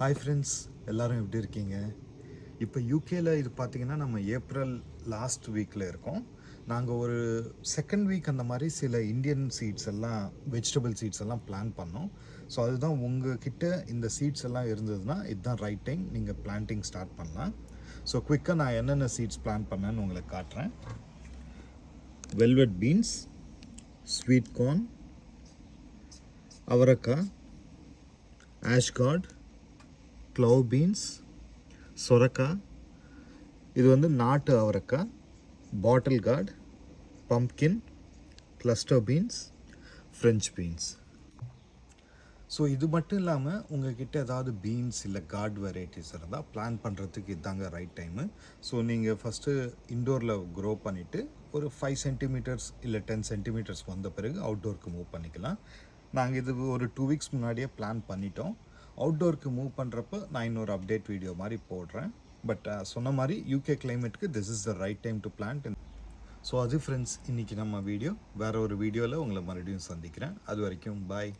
Hi friends எல்லோரும் எப்படி இருக்கீங்க? இப்போ யூகேல இது பார்த்தீங்கன்னா நம்ம ஏப்ரல் லாஸ்ட் வீக்கில் இருக்கோம். நாங்கள் ஒரு செகண்ட் வீக் அந்த மாதிரி சில இந்தியன் சீட்ஸ் எல்லாம் வெஜிடபிள் சீட்ஸ் எல்லாம் பிளான் பண்ணோம். ஸோ அதுதான் உங்ககிட்ட இந்த சீட்ஸ் எல்லாம் இருந்ததுன்னா இதுதான் ரைட் டைம் நீங்கள் பிளான்டிங் ஸ்டார்ட் பண்ணலாம் ஸோ குவிக்காக நான் என்னென்ன சீட்ஸ் பிளான் பண்ணேன்னு உங்களுக்கு காட்டுறேன். வெல்வெட் பீன்ஸ் ஸ்வீட் கார்ன் அவரக்காய் ஆஷ்கார்ட் க்ளவ் பீன்ஸ் சொரக்காய் இது வந்து நாட்டு அவரக்காய் bottle gourd pumpkin cluster beans French beans so இது மட்டும் இல்லாமல் உங்ககிட்ட ஏதாவது பீன்ஸ் இல்லை கார்டு வெரைட்டிஸ் இருந்தால் பிளான் பண்ணுறதுக்கு இதாங்க ரைட் டைமு ஸோ நீங்கள் ஃபஸ்ட்டு இன்டோரில் க்ரோ பண்ணிவிட்டு ஒரு ஃபைவ் சென்டிமீட்டர்ஸ் இல்லை டென் சென்டிமீட்டர்ஸ் வந்த பிறகு அவுட்டோருக்கு மூவ் பண்ணிக்கலாம். நாங்கள் இது ஒரு டூ வீக்ஸ் முன்னாடியே பிளான் பண்ணிட்டோம். அவுட்டோருக்கு மூவ் பண்ணுறப்ப நான் இன்னொரு அப்டேட் வீடியோ மாதிரி போடுறேன். பட் சொன்ன மாதிரி யூகே கிளைமேட்டுக்கு this is the right time to plant so அது ஃப்ரெண்ட்ஸ் இன்றைக்கி நம்ம வீடியோ வேறு ஒரு வீடியோவில் உங்களை மறுபடியும் சந்திக்கிறேன். அது வரைக்கும் பாய்